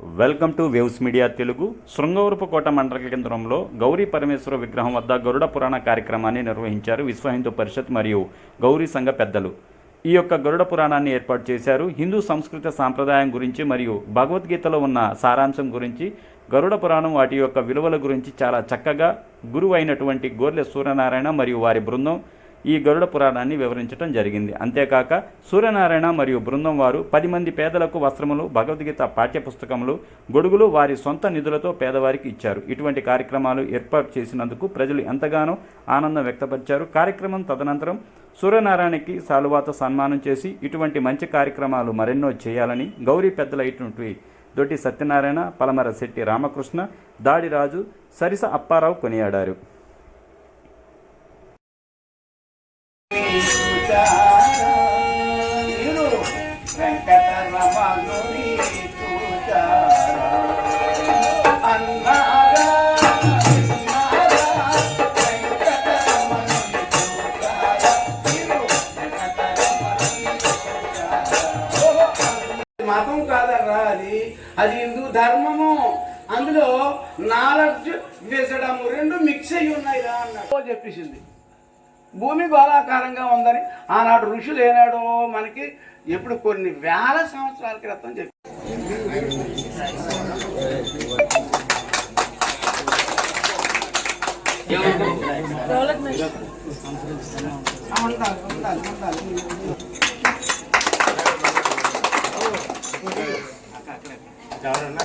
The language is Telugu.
Welcome to waves media Telugu. Srungavarapukota మండల కేంద్రంలో గౌరీ పరమేశ్వర విగ్రహం వద్ద గరుడ పురాణ కార్యక్రమాన్ని నిర్వహించారు విశ్వ హిందూ పరిషత్ మరియు గౌరీ సంఘ పెద్దలు. ఈ యొక్క గరుడ పురాణాన్ని ఏర్పాటు చేశారు. హిందూ సంస్కృత సాంప్రదాయం గురించి మరియు భగవద్గీతలో ఉన్న సారాంశం గురించి గరుడ పురాణం వాటి యొక్క విలువల గురించి చాలా చక్కగా గురువైనటువంటి గోర్లె సూర్యనారాయణ మరియు వారి బృందం ఈ గరుడ పురాణాన్ని వివరించడం జరిగింది. అంతేకాక సూర్యనారాయణ మరియు బృందం వారు పది మంది పేదలకు వస్త్రములు భగవద్గీత పాఠ్యపుస్తకములు గొడుగులు వారి సొంత నిధులతో పేదవారికి ఇచ్చారు. ఇటువంటి కార్యక్రమాలు ఏర్పాటు చేసినందుకు ప్రజలు ఎంతగానో ఆనందం వ్యక్తపరిచారు. కార్యక్రమం తదనంతరం సూర్యనారాయణకి శాలువాత సన్మానం చేసి ఇటువంటి మంచి కార్యక్రమాలు మరెన్నో చేయాలని గౌరీ పెద్దలైనటువంటి దొడ్డి సత్యనారాయణ పలమర శెట్టి రామకృష్ణ దాడిరాజు సరిస అప్పారావు కొనియాడారు. మతం కాదరా అది. అది హిందూ ధర్మము. అందులో నాలెడ్జ్ వేసడము రెండు మిక్స్ అయ్యి ఉన్నాయి రా అన్నాడు. చెప్పేసింది. భూమి గోళాకారంగా ఉందని ఆనాడు ఋషులు ఏనాడో మనకి ఎప్పుడు కొన్ని వేల సంవత్సరాల క్రితం చెప్పి ఎవరన్నా